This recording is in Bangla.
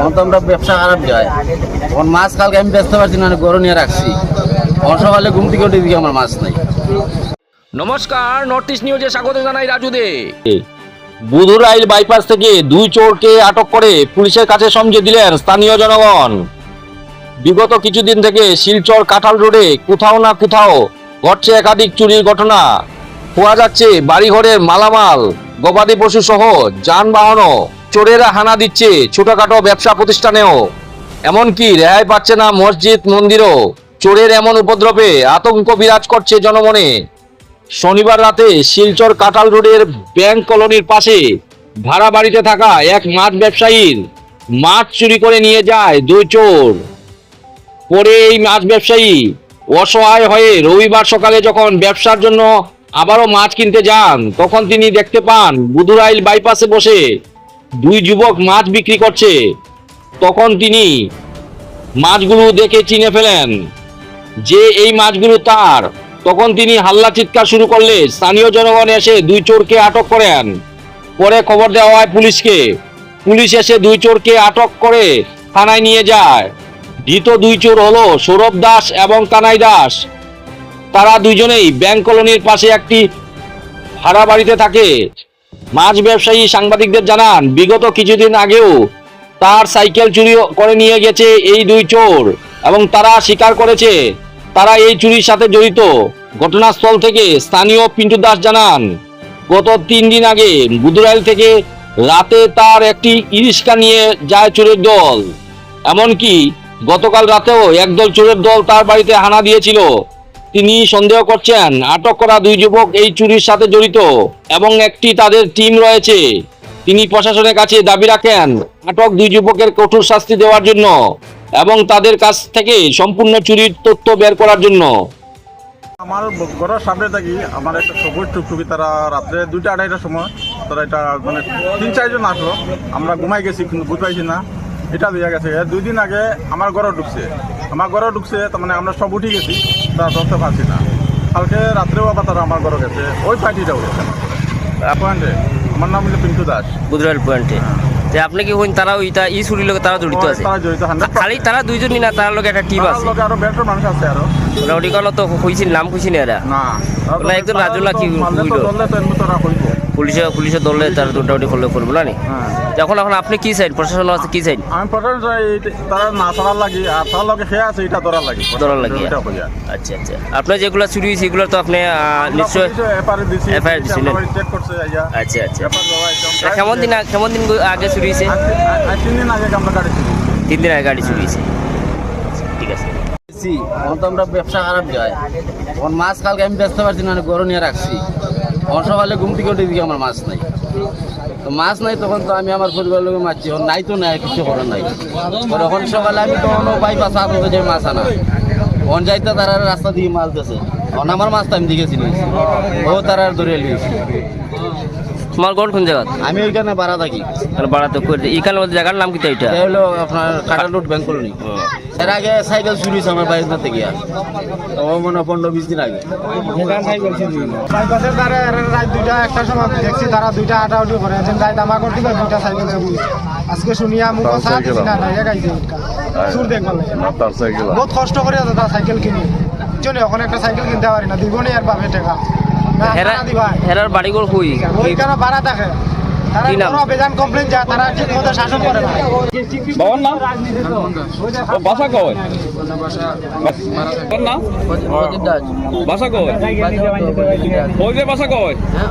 তখন তো আমরা ব্যবসা খারাপ যায়। তখন মাছ কালকে আমি ব্যস্ত পারছি না গরু নিয়ে রাখছি। তখন সকালে ঘুম থেকে উঠে দিকে আমার মাছ নাই। নমস্কার নর্থ ইস্ট নিউজে স্বাগত জানাই রাজু দে বুধুরাইল বাইপাস থেকে দুই চোরকে আটক করে পুলিশের কাছে সমঝে দিলেন স্থানীয় জনগণ। বিগত কিছুদিন থেকে শিলচর কাঁঠাল রোডে কোথাও না কোথাও ঘটছে একাধিক চুরির ঘটনা। পাওয়া যাচ্ছে বাড়িঘরের মালামাল গবাদি পশু সহ যানবাহনও। চোরেরা হানা দিচ্ছে, ছোটখাটো ব্যবসা প্রতিষ্ঠানেও। এমনকি রেহাই পাচ্ছে না মসজিদ মন্দিরও। চোরের এমন উপদ্রবে আতঙ্ক বিরাজ করছে জনমনে। শনিবার রাতে শিলচর কাটাল রোডের ব্যাংক কলোনির পাশে ভাড়া বাড়িতে থাকা এক মাছ ব্যবসায়ীর মাছ চুরি করে নিয়ে যায় দুই চোর। পরে এই মাছ ব্যবসায়ী অসহায় হয়ে রবিবার সকালে যখন ব্যবসার জন্য আবারও মাছ কিনতে যান, তখন তিনি দেখতে পান বুধুরাইল বাইপাসে বসে দুই যুবক মাছ বিক্রি করছে। তখন তিনি মাছগুলো দেখে চিনে ফেলেন যে এই মাছগুলো তার। তখন তিনি হাল্লা চিৎকার শুরু করলে স্থানীয় জনগণ এসে দুই চোরকে আটক করেন। পরে খবর দেওয়া হয় পুলিশকে। পুলিশ এসে দুই চোরকে আটক করে থানায় নিয়ে যায়। ধৃত দুই চোর হলো সৌরভ দাস এবং কানাই দাস। তারা দুইজনেই ব্যাংক কলোনির পাশে একটি ভাড়া বাড়িতে থাকে। মাছ ব্যবসায়ী সাংবাদিকদের জানান, বিগত কিছুদিন আগেও তার সাইকেল চুরি করে নিয়ে গেছে এই দুই চোর এবং তারা স্বীকার করেছে তারা এই চুরির সাথে জড়িত। ঘটনাস্থল থেকে স্থানীয় পিন্টু দাস জানান, গত তিন দিন আগে বুধুরাইল থেকে রাতে তার একটি ইরিস্কা নিয়ে যায় চোরের দল। এমনকি গতকাল রাতেও একদল চোরের দল তার বাড়িতে হানা দিয়েছিল। তিনি সন্দেহ করছেন, আটক করা দুই যুবক এই চুরির সাথে জড়িত এবং একটি তাদের টিম রয়েছে। তিনি প্রশাসনের কাছে দাবি রাখেন, আটক দুই যুবকের কঠোর শাস্তি দেওয়ার জন্য এবং তাদের কাছ থেকে সম্পূর্ণ চুরির তথ্য বের করার জন্য। আমার ঘরের সামনে থাকি, আমার একটা সবুজ টুকটুকি, তারা রাত্রে দুইটা আড়াইটার সময় তারা এটা মানে তিন চারজন আসলো। আমরা ঘুমাই গেছি, কিন্তু বুঝ পাইছি না, এটা দিয়ে গেছে। দুই দিন আগে আমার ঘরে ঢুকছে। আমার ঘরে ঢুকছে, তার মানে আমরা সব উঠে গেছি। তারা ধরতে পারছি না। কালকে রাত্রেও আবার তারা আমার ঘরে গেছে। ওই পার্টিটাও গেছে পয়েন্টে আমার নাম হলো পিন্টু দাস। গুজরাট পয়েন্টে যে আপনি কি হইন তারা ওইটা ই চুরির লোক তারা জড়িত আছে? তারা জড়িত খালি তারা দুইজনই না তার লোক একটা টিম আছে। লোকে আরও বেটার মানুষ আছে আরও। রডিকল তো কইছিল নাম কইছিল এরা। না। একদম একজন রাজুলা কি হইল? পুলিশে পুলিশে ধরলে তার মোটামুটি ফলো করব না নি হ্যাঁ। যখন এখন আপনি কি চাইন প্রশাসন আছে কি চাইন আমি প্রথমে যাই তারা না ছাড়ার লাগি আর তার লগে খেয়ে আছে এটা ধরার লাগি। ধরার লাগি। এটা আচ্ছা। আচ্ছা আপনার যেগুলো চুরি হয়েছে এগুলো তো আপনি নিশ্চয় এফআইআর দিছি FIR দিছিলেন? চেক করছে আচ্ছা আচ্ছা। এফআইআর কেমন দিন কেমন দিন আগে চুরি হয়েছে? তিন দিন আগে আমরা গাড়ি ছিল তিন দিন আগে গাড়ি চুরি হয়েছে। ঠিক আছে। রাখছি তখন তো আমরা ব্যবসা খারাপ যায় তখন মাছ কালকে আমি ব্যস্ত পারছি না গরু নিয়ে রাখছি। তখন সকালে ঘুম থেকে দিকে আমার মাছ নাই। তো মাছ নাই তখন তো আমি আমার পরিবারের লোক মারছি, এখন নাই তো নাই কিছু করার নাই। এখন সকালে আমি তখন বাইপাস আনতে যাই মাছ আনা। তখন যাইতে তারা রাস্তা দিয়ে মাছ দিয়েছে তখন আমার মাছটা আমি দিকে চিনি ও তারা ধরে লিয়েছি তোমার কোন কোন জায়গা? আমি ওইখানে বাড়া থাকি। বাড়াতে করে এখানে মধ্যে জায়গার নাম কি এটা এটা হলো আপনার কাটা রোড ব্যাংক কলোনি। এর আগে সাইকেল চুরি হয়েছে আমার বাড়ির থেকে গিয়া। তো মনে হয় পনেরো বিশ দিন আগে। বাইপাসের দ্বারা রাত দুইটা একটা সময় দেখছি তারা দুইটা আটা উঠি করে আছেন রাত আমার করতে দুইটা সাইকেল চুরি আজকে শুনিয়া মুখ কথা না সুর দেখবার বহুত কষ্ট করে আছে তার সাইকেল কিনি। জন্য ওখানে একটা সাইকেল কিনতে পারি না। দিব নি আর পাবে টাকা। না হেরা হেরার বাড়িঘর কই ওইখানে ভাড়া থাকে বাসা কয় বাসা কয় বাসা কয় হ্যাঁ